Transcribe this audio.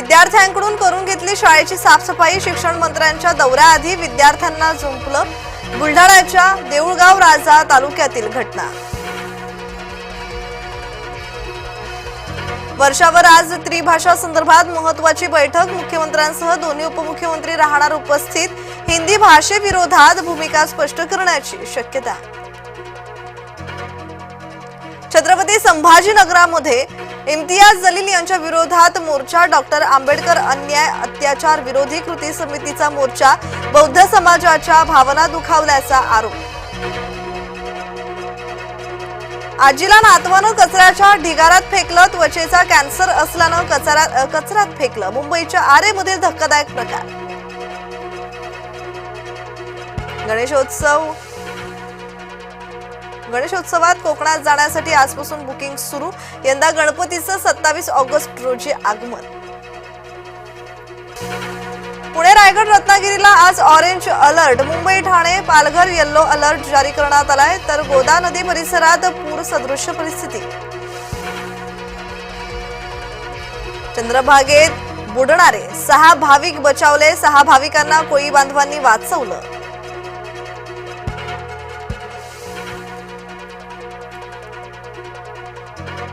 विद्यार्थ्यांकडून करून घेतली शाळेची साफसफाई शिक्षण मंत्र्यांच्या दौऱ्याआधी विद्यार्थ्यांना झुंपलं बुलढाण्याच्या देऊळगाव राजा तालुक्यातील घटना. वर्षावर आज त्रिभाषा संदर्भात महत्वाची बैठक. मुख्यमंत्र्यांसह दोन्ही उपमुख्यमंत्री राहणार उपस्थित. हिंदी भाषेविरोधात भूमिका स्पष्ट करण्याची शक्यता. छत्रपती संभाजीनगरामध्ये इम्तियाज जलील यांच्या विरोधात मोर्चा डॉक्टर आंबेडकर अन्याय अत्याचार विरोधी कृती समितीचा मोर्चा बौद्ध समाजाच्या भावना दुखावल्याचा आरोप. आजीला नातवानं कचऱ्याच्या ढिगारात फेकलं त्वचेचा कॅन्सर असल्यानं कचऱ्यात कचऱ्यात फेकलं. मुंबईच्या आरेमधील धक्कादायक प्रकार. गणेशोत्सव गणेशोत्सवात कोकणात जाण्यासाठी आजपासून बुकिंग सुरू. यंदा गणपतीचं सत्तावीस ऑगस्ट रोजी आगमन. पुणे रायगड रत्नागिरीला आज orange alert Mumbai Thane Palghar yellow alert जारी करण्यात आलाय. तर गोदा नदी परिसरात पूर सदृश्य परिस्थिती. चंद्रभागेत बुडणारे सहा भाविक बचावले. सहा भाविकांना कोळी बांधवांनी वाचवलं.